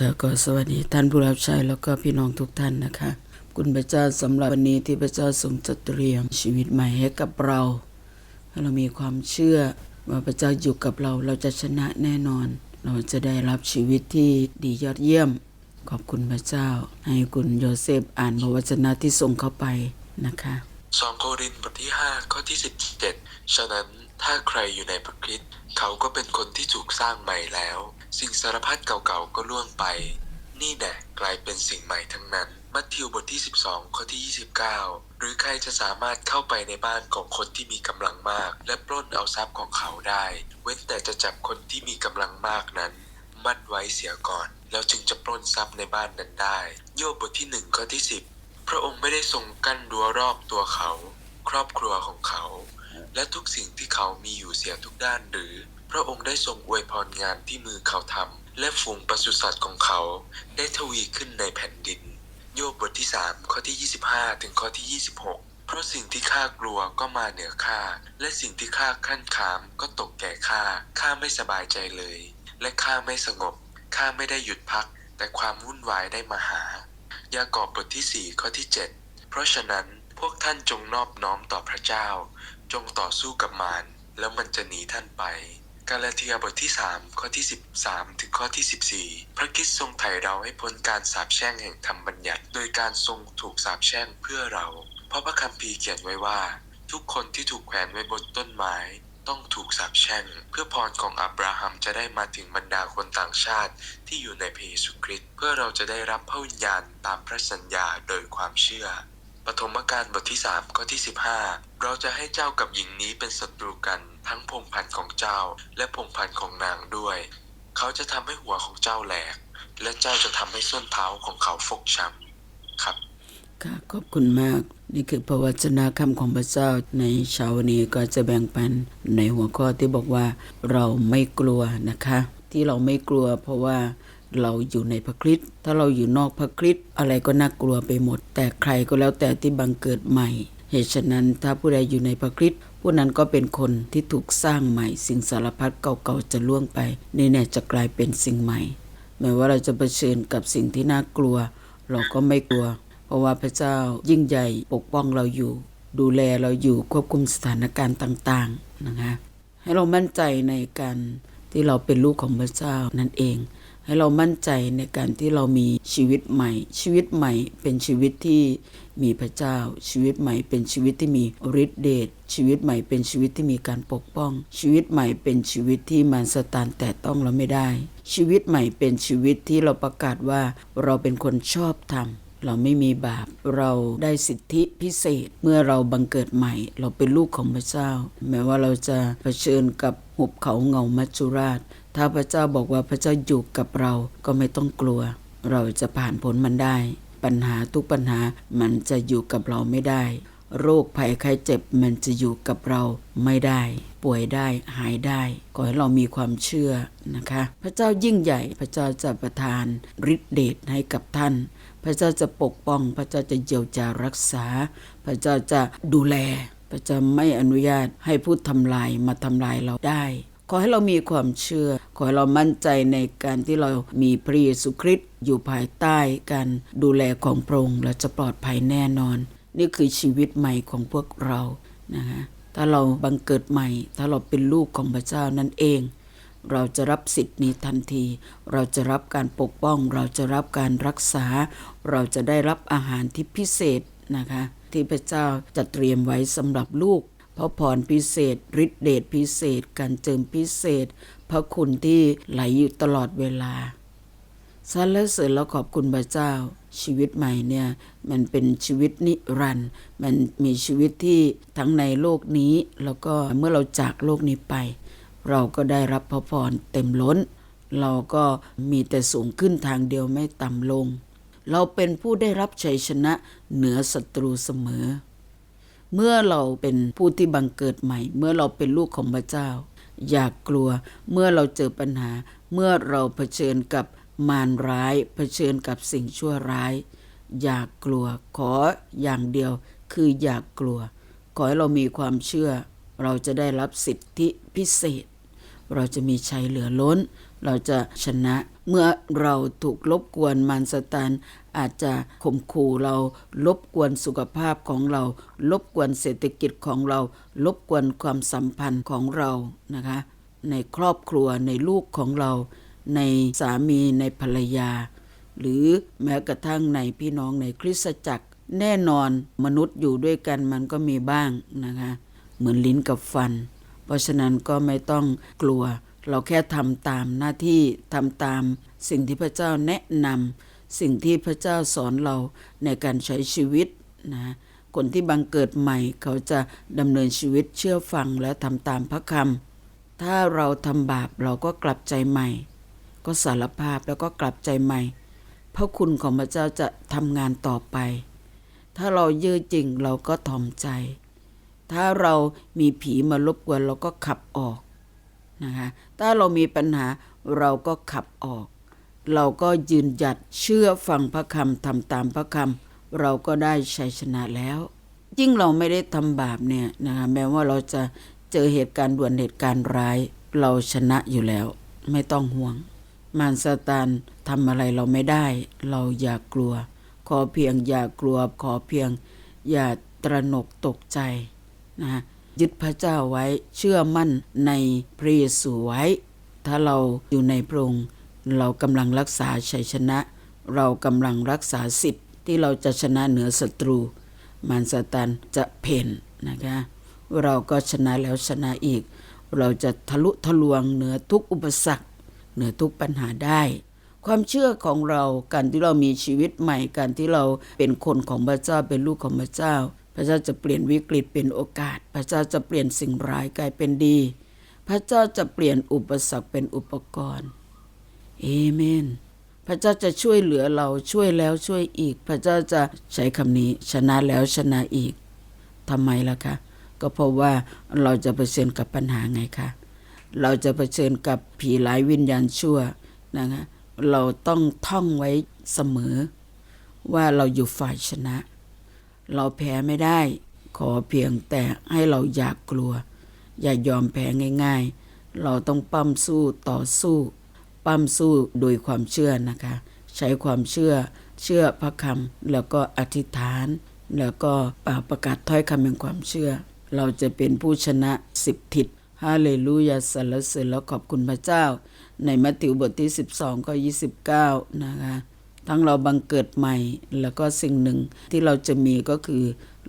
ค่ะก็สวัสดีท่านผู้รับใช้แล้วก็พี่น้องทุกท่านนะคะ คุณพระเจ้าสำหรับวันนี้ที่พระเจ้าทรงจัดเตรียมชีวิตใหม่ให้กับเราให้เรามีความเชื่อว่าพระเจ้าอยู่กับเราเราจะชนะแน่นอน เราจะได้รับชีวิตที่ดียอดเยี่ยม ขอบคุณพระเจ้า ให้คุณโยเซฟอ่านพระวจนะที่ส่งเข้าไปนะคะสองโครินธ์บทที่5ข้อที่17ฉะนั้นถ้าใครอยู่ในพระคริสต์เขาก็เป็นคนที่ถูกสร้างใหม่แล้ว สิ่งสารพัดเก่าๆก็ล่วงไป นี่แน่กลายเป็นสิ่งใหม่ทั้งนั้น มัทธิวบทที่ 12 ข้อที่ 29 หรือใครจะสามารถเข้าไปในบ้านของคนที่มีกำลังมาก และปล้นเอาทรัพย์ของเขาได้ เว้นแต่จะจับคนที่มีกำลังมากนั้น มัดไว้เสียก่อน แล้วจึงจะปล้นทรัพย์ในบ้านนั้นได้ โยบบทที่1ข้อที่ 10 พระองค์ไม่ได้ทรงกั้นรั้วรอบตัวเขา ครอบครัวของเขา และทุกสิ่งที่เขามีอยู่เสียทุกด้านหรือ พระองค์ได้ทรงอวยพรงานที่มือเขาทำและฝูงปศุสัตว์ของเขา ได้ทวีขึ้นในแผ่นดิน โยบบทที่ 3 ข้อที่ 25 ถึงข้อที่ 26 เพราะสิ่งที่ข้ากลัวก็มาเหนือข้าและสิ่งที่ข้าขั้นขามก็ตกแก่ข้าข้าไม่สบายใจเลย และข้าไม่สงบข้าไม่ได้หยุดพัก แต่ความวุ่นวายได้มาหา ยากอบบทที่ 4 ข้อที่ 7 เพราะฉะนั้นพวกท่านจงนอบน้อมต่อพระเจ้า จงต่อสู้กับมารแล้วมันจะหนีท่านไป กาลาเทียบทที่ 3 ข้อที่ 13 ถึงข้อที่ 14 พระคริสต์ทรงไถ่เราให้พ้นการสาปแช่งแห่งธรรมบัญญัติ โดยการทรงถูกสาปแช่งเพื่อเรา เพราะพระคัมภีร์เขียนไว้ว่า ทุกคนที่ถูกแขวนไว้บนต้นไม้ต้องถูกสาปแช่ง เพื่อพรของอับราฮัมจะได้มาถึงบรรดาคนต่างชาติที่อยู่ในพระเยซูคริสต์เพื่อเราจะได้รับพระวิญญาณตามพระสัญญาโดยความเชื่อ ปฐมกาลบทที่ 3 ข้อที่ 15 เราจะให้เจ้ากับหญิงนี้เป็นศัตรูกันทั้งพงพันธ์ของเจ้า และพงพันธ์ของนางด้วย เขาจะทำให้หัวของเจ้าแหลก และเจ้าจะทำให้ส้นเท้าของเขาฟกช้ำครับ ค่ะขอบคุณมาก นี่คือพระวจนะคำของพระเจ้าในเช้าวันนี้ก็จะแบ่งปันในหัวข้อที่บอกว่าเราไม่กลัวนะคะ ที่เราไม่กลัวเพราะว่า เราอยู่ในพระคริสต์ถ้าเราอยู่นอกพระคริสต์อะไรก็น่ากลัวไปหมด แต่ใครก็แล้วแต่ที่บังเกิดใหม่ เหตุฉะนั้นถ้าผู้ใดอยู่ในพระคริสต์ผู้นั้นก็เป็นคนที่ถูกสร้างใหม่ สิ่งสารพัดเก่าๆจะล่วงไปนี่แน่จะกลายเป็นสิ่งใหม่ แม้ว่าเราจะเผชิญกับสิ่งที่น่ากลัว เราก็ไม่กลัว เพราะว่าพระเจ้ายิ่งใหญ่ปกป้องเราอยู่ ดูแลเราอยู่ควบคุมสถานการณ์ต่างๆนะคะให้เรามั่นใจในการที่เราเป็นลูกของพระเจ้านั่นเอง ให้เรามั่นใจในการที่เรามีชีวิตใหม่ ชีวิตใหม่เป็นชีวิตที่มีพระเจ้า ชีวิตใหม่เป็นชีวิตที่มีฤทธิเดชชีวิตใหม่เป็นชีวิตที่มีการปกป้อง ชีวิตใหม่เป็นชีวิตที่มารสตานแต่ต้องเราไม่ได้ ชีวิตใหม่เป็นชีวิตที่เราประกาศว่าเราเป็นคนชอบธรรมเราไม่มีบาป เราได้สิทธิพิเศษ เมื่อเราบังเกิดใหม่ เราเป็นลูกของพระเจ้า แม้ว่าเราจะเผชิญกับหุบเขาเงามัจจุราช ถ้าพระเจ้าบอกว่าพระเจ้าอยู่กับเราก็ไม่ต้องกลัว เราจะผ่านพ้นมันได้ ปัญหาทุกปัญหามันจะอยู่กับเราไม่ได้ โรคภัยไข้เจ็บมันจะอยู่กับเราไม่ได้ ป่วยได้หายได้ ขอให้เรามีความเชื่อนะคะ พระเจ้ายิ่งใหญ่พระเจ้าจะประทานฤทธิเดชให้กับท่าน พระเจ้าจะปกป้อง พระเจ้าจะเยียวยารักษา พระเจ้าจะดูแลพระเจ้าไม่อนุญาตให้ผู้ทำลายมาทำลายเราได้ ขอให้เรามีความเชื่อ ขอให้เรามั่นใจในการที่เรามีพระเยซูคริสต์อยู่ภายใต้การดูแลของพระองค์เราจะปลอดภัยแน่นอน นี่คือชีวิตใหม่ของพวกเรานะคะถ้าเราบังเกิดใหม่ ถ้าเราเป็นลูกของพระเจ้านั่นเอง เราจะรับสิทธิ์นี้ทันที เราจะรับการปกป้อง เราจะรับการรักษา เราจะได้รับอาหารที่พิเศษนะคะ ที่พระเจ้าจะเตรียมไว้สำหรับลูก พระพรพิเศษฤทธิเดชพิเศษ การเจิมพิเศษ พระคุณที่ไหลอยู่ตลอดเวลาสรรเสริญและขอบคุณพระเจ้า ชีวิตใหม่เนี่ยมันเป็นชีวิตนิรันดร์มันมีชีวิตที่ทั้งในโลกนี้ แล้วก็เมื่อเราจากโลกนี้ไป เราก็ได้รับพระพรเต็มล้น เราก็มีแต่สูงขึ้นทางเดียวไม่ต่ำลง เราเป็นผู้ได้รับชัยชนะเหนือศัตรูเสมอ เมื่อเราเป็นผู้ที่บังเกิดใหม่ เมื่อเราเป็นลูกของพระเจ้า อย่ากกลัว เมื่อเราเจอปัญหา เมื่อเราเผชิญกับมารร้าย เผชิญกับสิ่งชั่วร้าย อย่ากกลัว ขออย่างเดียวคืออย่ากกลัว ขอให้เรามีความเชื่อ เราจะได้รับสิทธิพิเศษ เราจะมีชัยเหลือล้น เราจะชนะเมื่อเราถูกลบกวนมารสตานอาจจะข่มขู่เราลบกวนสุขภาพของเรา ลบกวนเศรษฐกิจของเรา ลบกวนความสัมพันธ์ของเรานะคะ ในครอบครัวในลูกของเรา ในสามีในภรรยา หรือแม้กระทั่งในพี่น้องในคริสตจักร แน่นอนมนุษย์อยู่ด้วยกันมันก็มีบ้างนะคะ เหมือนลิ้นกับฟัน เพราะฉะนั้นก็ไม่ต้องกลัว เราแค่ทำตามหน้าที่ทำตามสิ่งที่พระเจ้าแนะนำสิ่งที่พระเจ้าสอนเราในการใช้ชีวิตนะคนที่บังเกิดใหม่เขาจะดำเนินชีวิตเชื่อฟังและทำตามพระคำถ้าเราทำบาปเราก็กลับใจใหม่ ก็สารภาพแล้วก็กลับใจใหม่ พระคุณของพระเจ้าจะทำงานต่อไป ถ้าเราเยืดจริงเราก็ทอมใจ ถ้าเรามีผีมารบกวนเราก็ขับออก นะคะถ้าเรามีปัญหาเราก็ขับออก เราก็ยืนหยัดเชื่อฟังพระคำทำตามพระคำเราก็ได้ชัยชนะแล้วยิ่งเราไม่ได้ทำบาปเนี่ยนะคะแม้ว่าเราจะเจอเหตุการณ์ด่วนเหตุการณ์ร้าย เราชนะอยู่แล้ว ไม่ต้องห่วง มารซาตานทำอะไรเราไม่ได้ เราอย่ากลัว ขอเพียงอย่ากลัว ขอเพียงอย่าตระหนกตกใจนะ ยึดพระเจ้าไว้เชื่อมั่นในพระเยซูไว้ ถ้าเราอยู่ในพระองค์เรากำลังรักษาชัยชนะ เรากำลังรักษาสิทธิ์ที่เราจะชนะเหนือศัตรู มารซาตานจะเพ่นนะคะ เราก็ชนะแล้วชนะอีก เราจะทะลุทะลวงเหนือทุกอุปสรรค เหนือทุกปัญหาได้ ความเชื่อของเราการที่เรามีชีวิตใหม่การที่เราเป็นคนของพระเจ้าเป็นลูกของพระเจ้า พระเจ้าจะเปลี่ยนวิกฤตเป็นโอกาส พระเจ้าจะเปลี่ยนสิ่งร้ายกลายเป็นดี พระเจ้าจะเปลี่ยนอุปสรรคเป็นอุปกรณ์เอเมน พระเจ้าจะช่วยเหลือเราช่วยแล้วช่วยอีก พระเจ้าจะใช้คำนี้ชนะแล้วชนะอีกทำไมล่ะคะ ก็เพราะว่าเราจะเผชิญกับปัญหาไงคะ เราจะเผชิญกับผีหลายวิญญาณชั่วนะคะเราต้องท่องไว้เสมอ ว่าเราอยู่ฝ่ายชนะ เราแพ้ไม่ได้ ขอเพียงแต่ให้เราอยากกลัว อย่ายอมแพ้ง่าย ๆ เราต้องปั้มสู้ต่อสู้ปั้มสู้โดยความเชื่อนะคะ ใช้ความเชื่อเชื่อพระคำแล้วก็อธิษฐาน แล้วก็ป่าประกาศถ้อยคำแห่งความเชื่อ เราจะเป็นผู้ชนะสิบทิศฮาเลลูยาสรรเสริญแล้วขอบคุณพระเจ้า ในมัทธิวบทที่ 12ก็29 นะคะ ทั้งเราบังเกิดใหม่ แล้วก็สิ่งหนึ่งที่เราจะมีก็คือ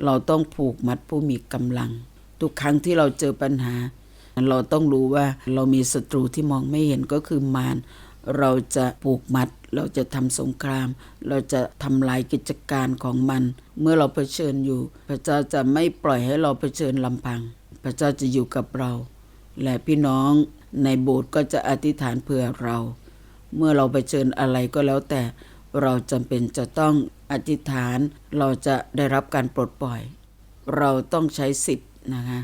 เราต้องผูกมัดผู้มีกำลัง ทุกครั้งที่เราเจอปัญหา เราต้องรู้ว่าเรามีศัตรูที่มองไม่เห็นก็คือมารเราจะผูกมัด เราจะทำสงคราม เราจะทำลายกิจการของมัน เมื่อเราเผชิญอยู่ พระเจ้าจะไม่ปล่อยให้เราเผชิญลำพัง พระเจ้าจะอยู่กับเรา และพี่น้องในโบสถ์ก็จะอธิษฐานเพื่อเรา เมื่อเราไปเชิญอะไรก็แล้วแต่ เราจำเป็นจะต้องอธิษฐานเราจะได้รับการปลดปล่อย เราต้องใช้สิทธิ์นะคะ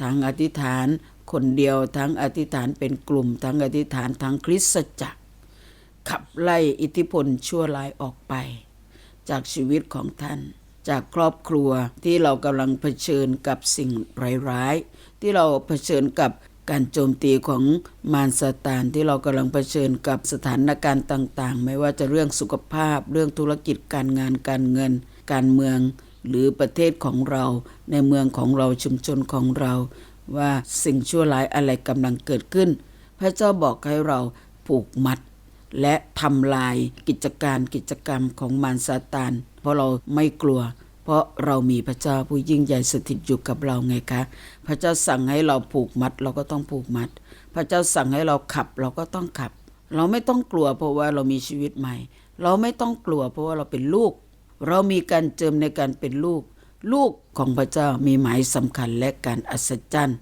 ทั้งอธิษฐานคนเดียวทั้งอธิษฐานเป็นกลุ่ม ทั้งอธิษฐานทั้งคริสตจักร ขับไล่อิทธิพลชั่วร้ายออกไป จากชีวิตของท่าน จากครอบครัวที่เรากำลังเผชิญกับสิ่งร้ายๆที่เราเผชิญกับ การโจมตีของมารซาตานที่เรากำลังเผชิญกับสถานการณ์ต่างๆ ไม่ว่าจะเรื่องสุขภาพ เรื่องธุรกิจการงานการเงิน การเมืองหรือประเทศของเรา ในเมืองของเราชุมชนของเรา ว่าสิ่งชั่วร้ายอะไรกำลังเกิดขึ้น พระเจ้าบอกให้เราผูกมัด และทำลายกิจการกิจกรรมของมารซาตาน เพราะเราไม่กลัว เพราะเรามีพระเจ้าผู้ยิ่งใหญ่สถิตอยู่กับเราไงคะ พระเจ้าสั่งให้เราผูกมัดเราก็ต้องผูกมัด พระเจ้าสั่งให้เราขับเราก็ต้องขับ เราไม่ต้องกลัวเพราะว่าเรามีชีวิตใหม่ เราไม่ต้องกลัวเพราะว่าเราเป็นลูก เรามีการเจิมในการเป็นลูก ลูกของพระเจ้ามีหมายสำคัญและการอัศจรรย์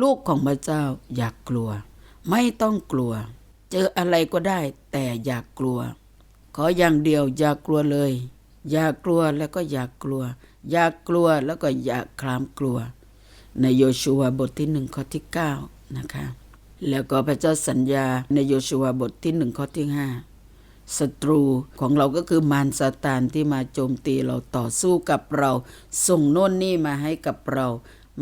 ลูกของพระเจ้าอย่ากกลัว ไม่ต้องกลัว เจออะไรก็ได้แต่อย่ากกลัว ขออย่างเดียวอย่ากลัวเลย อย่ากลัวแล้วก็อย่ากลัว อย่ากลัวแล้วก็อย่าคลามกลัว ในโยชูวาบทที่หนึ่งข้อที่เก้านะคะแล้วก็พระเจ้าสัญญาในโยชูวาบทที่หนึ่งข้อที่ห้าศัตรูของเราก็คือมารซาตานที่มาโจมตีเราต่อสู้กับเรา ส่งโน่นนี่มาให้กับเรา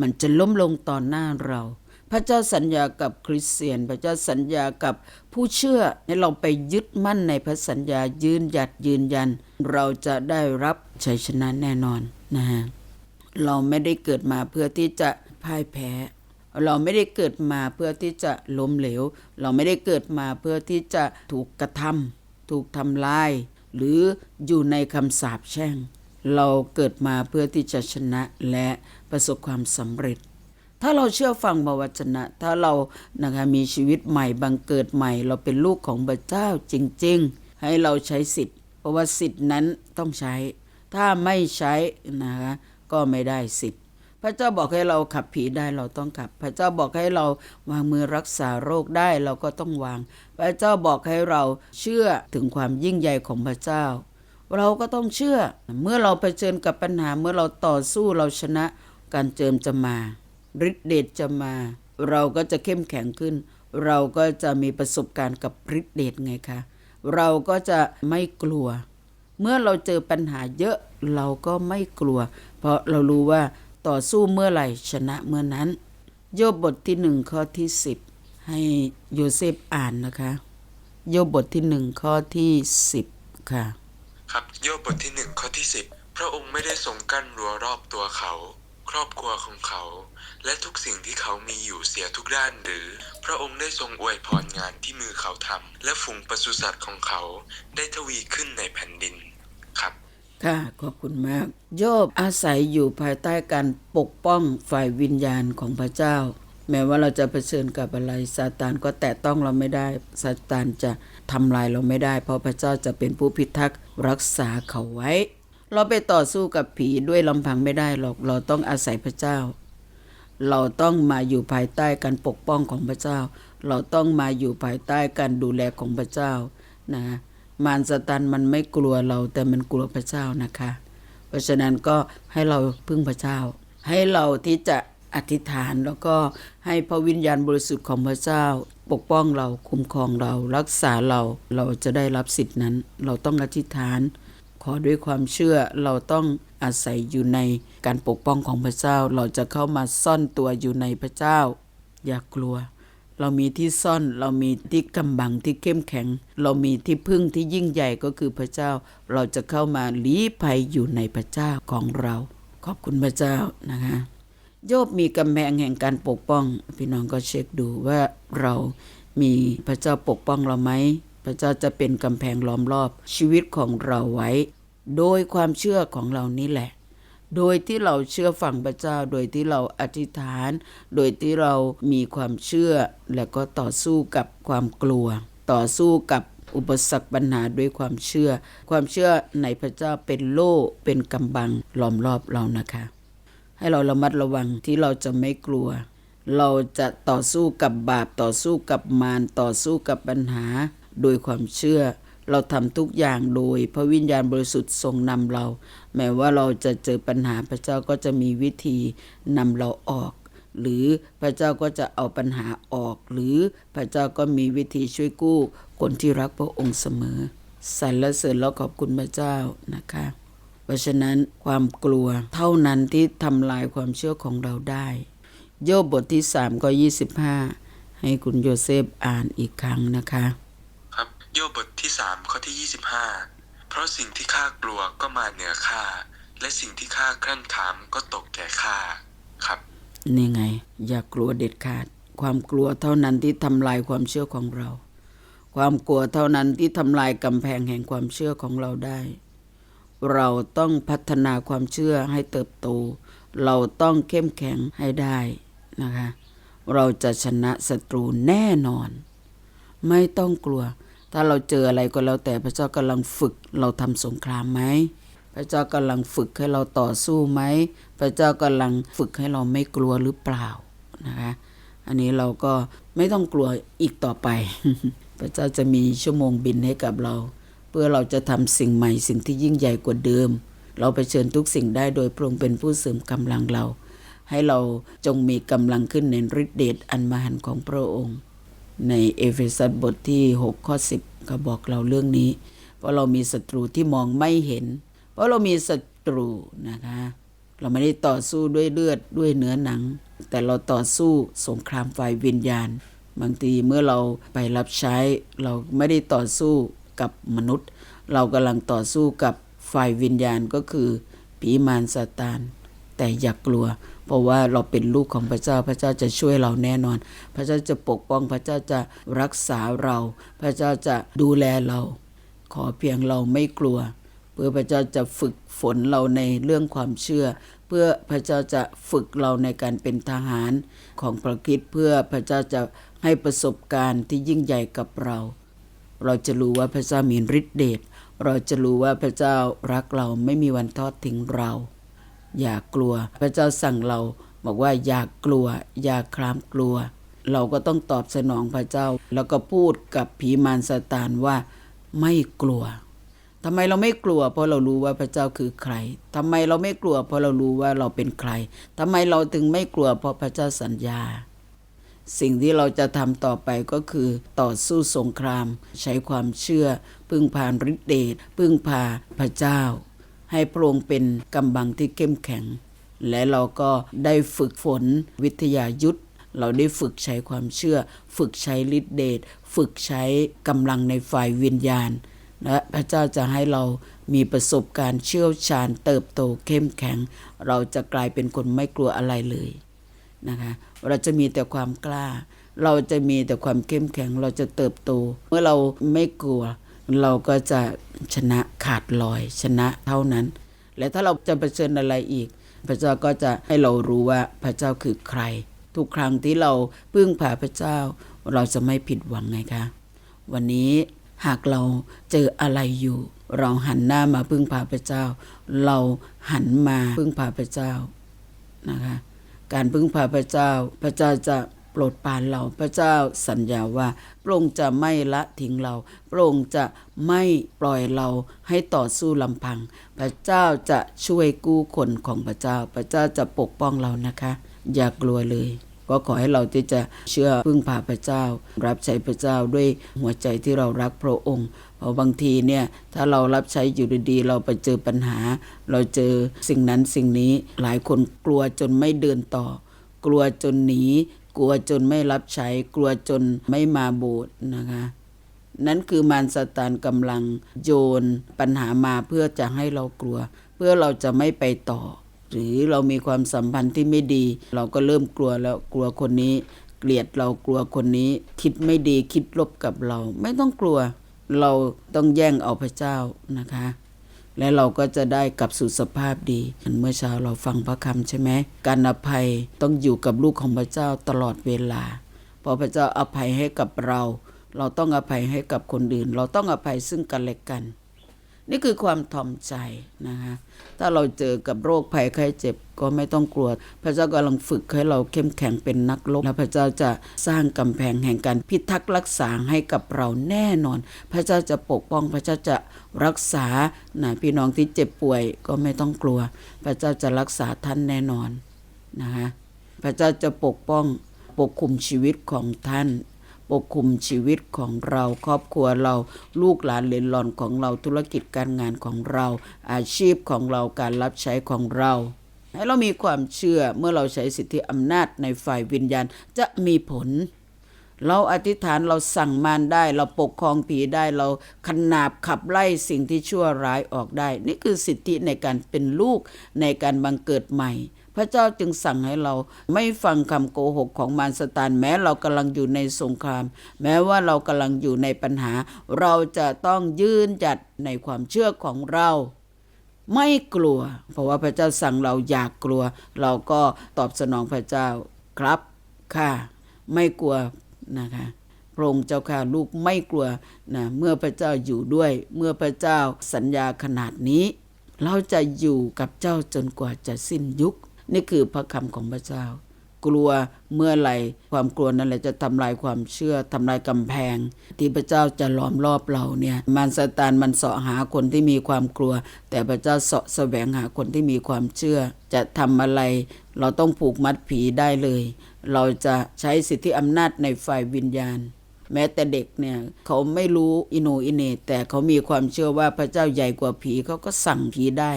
มันจะล้มลงต่อหน้าเรา พระเจ้าสัญญากับคริสเตียน พระเจ้าสัญญากับผู้เชื่อให้เราไปยึดมั่นในพระสัญญายืนหยัดยืนยัน เราจะได้รับชัยชนะแน่นอนนะฮะเราไม่ได้เกิดมาเพื่อที่จะพ่ายแพ้ เราไม่ได้เกิดมาเพื่อที่จะล้มเหลว เราไม่ได้เกิดมาเพื่อที่จะถูกกระทำถูกทำลาย หรืออยู่ในคำสาปแช่ง เราเกิดมาเพื่อที่จะชนะและประสบความสำเร็จ ถ้าเราเชื่อฟังพระวจนะ ถ้าเรานะคะมีชีวิตใหม่บังเกิดใหม่ เราเป็นลูกของพระเจ้าจริง ๆ ให้เราใช้สิทธิ์ เพราะว่าสิทธิ์นั้นต้องใช้ ถ้าไม่ใช้นะคะก็ไม่ได้สิทธิ์ พระเจ้าบอกให้เราขับผีได้เราต้องขับ พระเจ้าบอกให้เราวางมือรักษาโรคได้เราก็ต้องวาง พระเจ้าบอกให้เราเชื่อถึงความยิ่งใหญ่ของพระเจ้า เราก็ต้องเชื่อ เมื่อเราเผชิญกับปัญหาเมื่อเราต่อสู้เราชนะการเจิมจะมา ฤทธิเดชจะมา เราก็จะเข้มแข็งขึ้น เราก็จะมีประสบการณ์กับฤทธิเดชไงคะ เราก็จะไม่กลัว เมื่อเราเจอปัญหาเยอะเราก็ไม่กลัว เพราะเรารู้ว่าต่อสู้เมื่อไหร่ชนะเมื่อนั้น โยบบทที่หนึ่งข้อที่สิบให้โยเซฟอ่านนะคะ โยบบทที่หนึ่งข้อที่สิบค่ะ ครับโยบบทที่หนึ่งข้อที่สิบพระองค์ไม่ได้ทรงกั้นรั้วรอบตัวเขา ครอบครัวของเขา และทุกสิ่งที่เขามีอยู่เสียทุกด้านหรือ พระองค์ได้ทรงอวยพรงานที่มือเขาทำและฝูงปศุสัตว์ของเขาได้ทวีขึ้นในแผ่นดินครับ ค่ะ ขอบคุณมาก โยบอาศัยอยู่ภายใต้การปกป้องฝ่ายวิญญาณของพระเจ้า แม้ว่าเราจะเผชิญกับอะไรซาตานก็แตะต้องเราไม่ได้ซาตานจะทำลายเราไม่ได้ เพราะพระเจ้าจะเป็นผู้พิทักษ์รักษาเขาไว้ เราไปต่อสู้กับผีด้วยลำพังไม่ได้หรอก เราต้องอาศัยพระเจ้า เราต้องมาอยู่ภายใต้การปกป้องของพระเจ้า เราต้องมาอยู่ภายใต้การดูแลของพระเจ้านะมารสตันมันไม่กลัวเราแต่มันกลัวพระเจ้านะคะ เพราะฉะนั้นก็ให้เราพึ่งพระเจ้า ให้เราที่จะอธิษฐานแล้วก็ให้พระวิญญาณบริสุทธิ์ของพระเจ้า ปกป้องเราคุ้มครองเรา รักษาเราเราจะได้รับสิทธินั้น เราต้องอธิษฐาน ขอด้วยความเชื่อเราต้องอาศัยอยู่ในการปกป้องของพระเจ้า เราจะเข้ามาซ่อนตัวอยู่ในพระเจ้า อย่ากลัว เรามีที่ซ่อนเรามีที่กำบังที่เข้มแข็ง เรามีที่พึ่งที่ยิ่งใหญ่ก็คือพระเจ้า เราจะเข้ามาลี้ภัยอยู่ในพระเจ้าของเรา ขอบคุณพระเจ้านะคะโยบมีกำแพงแห่งการปกป้อง พี่น้องก็เช็คดูว่าเรามีพระเจ้าปกป้องเราไหม ระเจ้าจะเป็นกำแพงล้อมรอบชีวิตของเราไว้ โดยความเชื่อของเรานี่แหละ โดยที่เราเชื่อฟังพระเจ้า โดยที่เราอธิษฐาน โดยที่เรามีความเชื่อ และก็ต่อสู้กับความกลัว ต่อสู้กับอุปสรรคปัญหาด้วยความเชื่อ ความเชื่อในพระเจ้าเป็นโล่เป็นกำบังล้อมรอบเรานะคะ ให้เราระมัดระวังที่เราจะไม่กลัว เราจะต่อสู้กับบาปต่อสู้กับมารต่อสู้กับปัญหา โดยความเชื่อ เราทำทุกอย่างโดยพระวิญญาณบริสุทธิ์ทรงนำเรา แม้ว่าเราจะเจอปัญหาพระเจ้าก็จะมีวิธีนำเราออก หรือพระเจ้าก็จะเอาปัญหาออก หรือพระเจ้าก็มีวิธีช่วยกู้คนที่รักพระองค์เสมอสรรเสริญแล้วขอบคุณพระเจ้านะคะ เพราะฉะนั้นความกลัวเท่านั้นที่ทำลายความเชื่อของเราได้ โยบบทที่3ก็25 ให้คุณโยเซฟอ่านอีกครั้งนะคะ โยบบทที่สามข้อที่ยี่สิบห้าเพราะสิ่งที่ข้ากลัวก็มาเหนือข้าและสิ่งที่ข้าครั่นขามก็ตกแก่ข้าครับนี่ไง อย่ากลัวเด็ดขาด ความกลัวเท่านั้นที่ทำลายความเชื่อของเรา ความกลัวเท่านั้นที่ทำลายกำแพงแห่งความเชื่อของเราได้ เราต้องพัฒนาความเชื่อให้เติบโต เราต้องเข้มแข็งให้ได้นะคะ เราจะชนะศัตรูแน่นอน ไม่ต้องกลัว ถ้าเราเจออะไรก็แล้วแต่พระเจ้ากำลังฝึกเราทำสงครามไหมพระเจ้ากำลังฝึกให้เราต่อสู้ไหมพระเจ้ากำลังฝึกให้เราไม่กลัวหรือเปล่านะคะอันนี้เราก็ไม่ต้องกลัวอีกต่อไป พระเจ้าจะมีชั่วโมงบินให้กับเรา เพื่อเราจะทำสิ่งใหม่สิ่งที่ยิ่งใหญ่กว่าเดิม เราไปเชิญทุกสิ่งได้โดยพระองค์เป็นผู้เสริมกำลังเรา ให้เราจงมีกำลังขึ้นในฤทธิเดชอันมหันต์ของพระองค์ ในเอเฟซัสบทที่ 6 ข้อ 10 ก็บอกเราเรื่องนี้ เพราะเรามีศัตรูที่มองไม่เห็น เพราะเรามีศัตรูนะคะ เราไม่ได้ต่อสู้ด้วยเลือดด้วยเนื้อหนัง แต่เราต่อสู้สงครามฝ่ายวิญญาณ บางทีเมื่อเราไปรับใช้ เราไม่ได้ต่อสู้กับมนุษย์ เรากำลังต่อสู้กับฝ่ายวิญญาณก็คือผีมารซาตาน แต่อย่ากกลัว เพราะว่าเราเป็นลูกของพระเจ้าพระเจ้าจะช่วยเราแน่นอน พระเจ้าจะปกป้องพระเจ้าจะรักษาเรา พระเจ้าจะดูแลเรา ขอเพียงเราไม่กลัว เพื่อพระเจ้าจะฝึกฝนเราในเรื่องความเชื่อ เพื่อพระเจ้าจะฝึกเราในการเป็นทหารของพระคริสต์เพื่อพระเจ้าจะให้ประสบการณ์ที่ยิ่งใหญ่กับเรา เราจะรู้ว่าพระเจ้ามีฤทธิเดชเราจะรู้ว่าพระเจ้ารักเราไม่มีวันทอดทิ้งเรา อย่ากลัว พระเจ้าสั่งเราบอกว่าอย่ากลัว อย่าคลามกลัว เราก็ต้องตอบสนองพระเจ้า แล้วก็พูดกับผีมารซาตานว่าไม่กลัวทำไมเราไม่กลัว เพราะเรารู้ว่าพระเจ้าคือใครทำไมเราไม่กลัว เพราะเรารู้ว่าเราเป็นใครทำไมเราถึงไม่กลัว เพราะพระเจ้าสัญญา สิ่งที่เราจะทำต่อไปก็คือต่อสู้สงคราม ใช้ความเชื่อ พึ่งพาฤทธิเดชพึ่งพาพระเจ้า ให้พระองค์เป็นกำบังที่เข้มแข็ง และเราก็ได้ฝึกฝนวิทยายุทธเราได้ฝึกใช้ความเชื่อ ฝึกใช้ฤทธิเดชฝึกใช้กำลังในฝ่ายวิญญาณ และพระเจ้าจะให้เรามีประสบการณ์เชี่ยวชาญ เติบโตเข้มแข็ง เราจะกลายเป็นคนไม่กลัวอะไรเลยนะคะเราจะมีแต่ความกล้า เราจะมีแต่ความเข้มแข็งเราจะเติบโต เมื่อเราไม่กลัว เราก็จะชนะขาดลอยชนะเท่านั้น และถ้าเราจะเผชิญอะไรอีก พระเจ้าก็จะให้เรารู้ว่าพระเจ้าคือใคร ทุกครั้งที่เราพึ่งพาพระเจ้า เราจะไม่ผิดหวังไงคะ วันนี้หากเราเจออะไรอยู่ เราหันหน้ามาพึ่งพาพระเจ้า เราหันมาพึ่งพาพระเจ้านะคะ การพึ่งพาพระเจ้า พระเจ้าจะ รดปานเราพระเจ้าสัญญาว่าพระองค์จะไม่ละทิ้งเราพระองค์จะไม่ปล่อยเราให้ต่อสู้ลำพัง พระเจ้าจะช่วยกู้คนของพระเจ้า พระเจ้าจะปกป้องเรานะคะ อย่ากลัวเลยก็ขอให้เราที่จะเชื่อพึ่งพาพระเจ้า รับใช้พระเจ้าด้วยหัวใจที่เรารักพระองค์ เพราะบางทีเนี่ยถ้าเรารับใช้อยู่ดีๆ เราไปเจอปัญหา เราเจอสิ่งนั้นสิ่งนี้หลายคนกลัวจนไม่เดินต่อ กลัวจนหนี กลัวจนไม่รับใช้ กลัวจนไม่มาโบสถ์นะคะ นั่นคือมารซาตานกำลังโยนปัญหามาเพื่อจะให้เรากลัว เพื่อเราจะไม่ไปต่อ หรือเรามีความสัมพันธ์ที่ไม่ดี เราก็เริ่มกลัวแล้วกลัวคนนี้ เกลียดเรากลัวคนนี้ คิดไม่ดีคิดลบกับเรา ไม่ต้องกลัว เราต้องแย่งเอาพระเจ้านะคะ และเราก็จะได้กลับสู่สภาพดีเมื่อเช้าเราฟังพระคำใช่ไหมการอภัยต้องอยู่กับลูกของพระเจ้าตลอดเวลาพอพระเจ้าอภัยให้กับเรา เราต้องอภัยให้กับคนอื่น เราต้องอภัยซึ่งกันและกัน นี่คือความถ่อมใจนะคะถ้าเราเจอกับโรคภัยไข้เจ็บก็ไม่ต้องกลัว พระเจ้ากำลังฝึกให้เราเข้มแข็งเป็นนักรบและพระเจ้าจะสร้างกำแพงแห่งการพิทักษ์รักษาให้กับเราแน่นอน พระเจ้าจะปกป้องพระเจ้าจะรักษานะพี่น้องที่เจ็บป่วยก็ไม่ต้องกลัว พระเจ้าจะรักษาท่านแน่นอนนะคะพระเจ้าจะปกป้องปกคุมชีวิตของท่าน ปกคุมชีวิตของเราครอบครัวเราลูกหลานเลนหลอนของเราธุรกิจการงานของเรา อาชีพของเราการรับใช้ของเราให้เรามีความเชื่อเมื่อเราใช้สิทธิอำนาจในฝ่ายวิญญาณจะมีผล เราอธิษฐานเราสั่งมารได้ เราปกครองผีได้เราขนาบขับไล่สิ่งที่ชั่วร้ายออกได้ นี่คือสิทธิในการเป็นลูกในการบังเกิดใหม่ พระเจ้าจึงสั่งให้เราไม่ฟังคำโกหกของมารสตานแม้เรากำลังอยู่ในสงคราม แม้ว่าเรากำลังอยู่ในปัญหา เราจะต้องยืนจัดในความเชื่อของเรา ไม่กลัว เพราะว่าพระเจ้าสั่งเราอยากกลัว เราก็ตอบสนองพระเจ้าครับค่ะไม่กลัวนะคะพระองค์เจ้าค่ะลูกไม่กลัวนะเมื่อพระเจ้าอยู่ด้วย เมื่อพระเจ้าสัญญาขนาดนี้ เราจะอยู่กับเจ้าจนกว่าจะสิ้นยุค นี่คือพระคำของพระเจ้า กลัวเมื่อไหร่ความกลัวนั่นแหละจะทำลายความเชื่อทำลายกำแพง ที่พระเจ้าจะล้อมรอบเราเนี่ยมารซาตานมันเสาะหาคนที่มีความกลัว แต่พระเจ้าเสาะแสวงหาคนที่มีความเชื่อ จะทำอะไร เราต้องผูกมัดผีได้เลย เราจะใช้สิทธิอำนาจในฝ่ายวิญญาณแม้แต่เด็กเนี่ยเขาไม่รู้อิโหนอินเหนแต่เขามีความเชื่อว่าพระเจ้าใหญ่กว่าผีเขาก็สั่งผีได้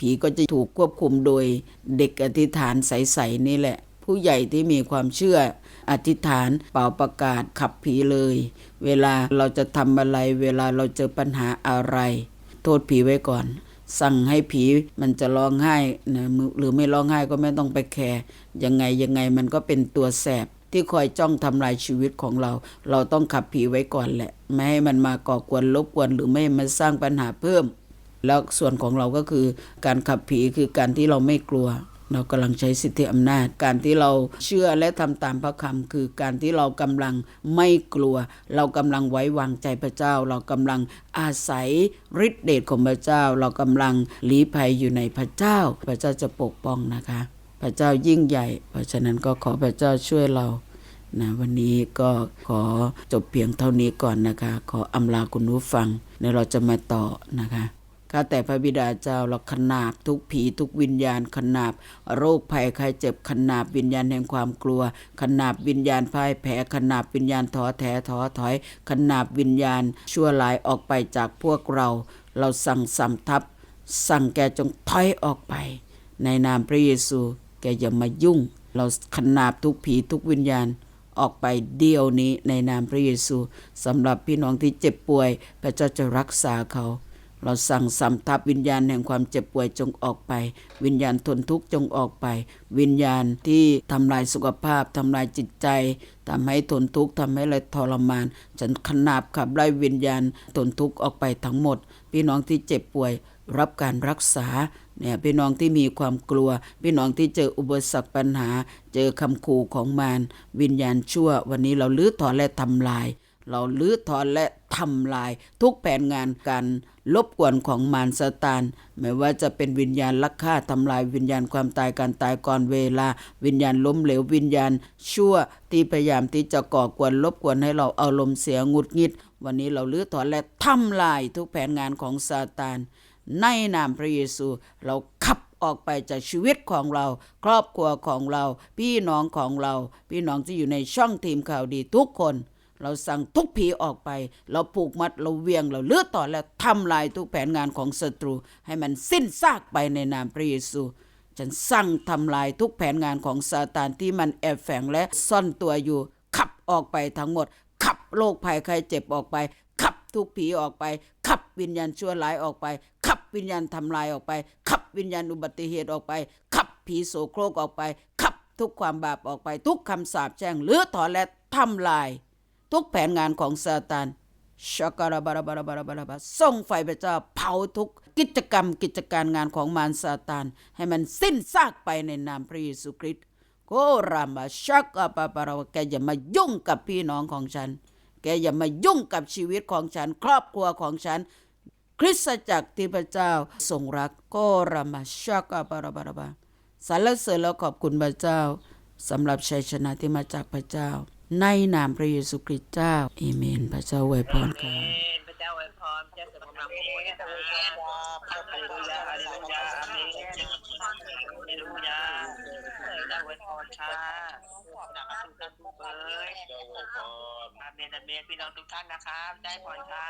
ผีก็จะถูกควบคุมโดยเด็กอธิษฐานใสๆนี่แหละ ผู้ใหญ่ที่มีความเชื่ออธิษฐานเป่าประกาศขับผีเลย เวลาเราจะทำอะไร เวลาเราเจอปัญหาอะไร โทษผีไว้ก่อน สั่งให้ผีมันจะร้องไห้นะหรือไม่ร้องไห้ก็ไม่ต้องไปแคร์ยังไงยังไงมันก็เป็นตัวแสบที่คอยจ้องทำลายชีวิตของเรา เราต้องขับผีไว้ก่อนแหละ ไม่ให้มันมาก่อกวนรบกวนหรือไม่ให้มันสร้างปัญหาเพิ่ม แล้วส่วนของเราก็คือการขับผีคือการที่เราไม่กลัว เรากำลังใช้สิทธิอำนาจ การที่เราเชื่อและทำตามพระคำคือการที่เรากำลังไม่กลัว เรากำลังไว้วางใจพระเจ้า เรากำลังอาศัยฤทธิเดชของพระเจ้า เรากำลังลี้ภัยอยู่ในพระเจ้า พระเจ้าจะปกป้องนะคะ พระเจ้ายิ่งใหญ่ เพราะฉะนั้นก็ขอพระเจ้าช่วยเรานะวันนี้ก็ขอจบเพียงเท่านี้ก่อนนะคะ ขออำลาคุณผู้ฟังเดี๋ยวเราจะมาต่อนะคะ ข้าแต่พระบิดาเจ้าเราขนาบทุกผีทุกวิญญาณขนาบ โรคภัยไข้เจ็บขนาบวิญญาณแห่งความกลัว ขนาบวิญญาณพ่ายแพ้ขนาบวิญญาณท้อแท้ท้อถอย ขนาบวิญญาณชั่วร้ายออกไปจากพวกเรา เราสั่งสำทับ สั่งแกจงถอยออกไป ในนามพระเยซู แกอย่ามายุ่ง เราขนาบทุกผีทุกวิญญาณออกไปเดียวนี้ในนามพระเยซูสำหรับพี่น้องที่เจ็บป่วยพระเจ้าจะรักษาเขา เราสั่งสำทับวิญญาณแห่งความเจ็บป่วยจงออกไป วิญญาณทนทุกข์จงออกไป วิญญาณที่ทำลายสุขภาพทำลายจิตใจทำให้ทนทุกข์ทำให้เราทรมาน ฉันขนาบขับไล่วิญญาณทนทุกข์ออกไปทั้งหมด พี่น้องที่เจ็บป่วยรับการรักษาเนี่ยพี่น้องที่มีความกลัว พี่น้องที่เจออุปสรรคปัญหา เจอคำขู่ของมารวิญญาณชั่ว วันนี้เราลื้อถอนและทำลาย เราลื้อถอนและทำลายทุกแผนงานการลบกวนของมารซาตานไม่ว่าจะเป็นวิญญาณลักฆ่าทำลายวิญญาณความตายการตายก่อนเวลา วิญญาณล้มเหลววิญญาณ ชั่วที่พยายามที่จะก่อกวนลบกวนให้เราเอาลมณ์เสียงุดงิด วันนี้เราลื้อถอนและทำลายทุกแผนงานของซาตานในนามพระเยซูเราขับออกไปจากชีวิตของเรา ครอบครัวของเรา พี่น้องของเรา พี่น้องที่อยู่ในช่องทีมข่าวดีทุกคน เราสั่งทุกผีออกไป เราผูกมัดเราเวียงเราเลือดต่อและทำลายทุกแผนงานของศัตรู ให้มันสิ้นซากไปในนามพระเยซู ฉันสั่งทำลายทุกแผนงานของซาตานที่มันแอบแฝงและซ่อนตัวอยู่ ขับออกไปทั้งหมด ขับโรคภัยไข้เจ็บออกไป ขับทุกผีออกไป ขับวิญญาณชั่วร้ายออกไป ขับวิญญาณทำลายออกไป ขับวิญญาณอุบัติเหตุออกไป ขับผีโสโครกออกไป ขับทุกความบาปออกไป ทุกคำสาปแช่งหรือถอนและทำลาย ทุกแผนงานของซาตานชักการะบาราบาราบาราบาราบาส่งไฟพระเจ้าเผาทุกกิจกรรมกิจการงานของมารซาตานให้มันสิ้นซากไปในนามพระเยซูคริสต์โกรามาชักกะปะปะเราแกอย่ามายุ่งกับพี่น้องของฉัน แกอย่ามายุ่งกับชีวิตของฉัน ครอบครัวของฉัน คริสตจักรที่พระเจ้าทรงรักโกรามาชักกะปะราบาราบาสรรเสริญและขอบคุณพระเจ้าสำหรับชัยชนะที่มาจากพระเจ้า ในนามพระเยซูคริสต์เจ้าเอเมน พระเจ้าอวยพรค่ะพระเจ้าอวยพรพระเจ้าเสริมกำลังผู้คนนะฮาเลลูยาฮาเลลูยาอาเมนฮาเลลูยาพระเจ้าอวยพรค่ะนะครับทุกท่านทุกเอ้ยอาเมนอาเมนพี่น้องทุกท่านนะครับ ได้พรค่ะ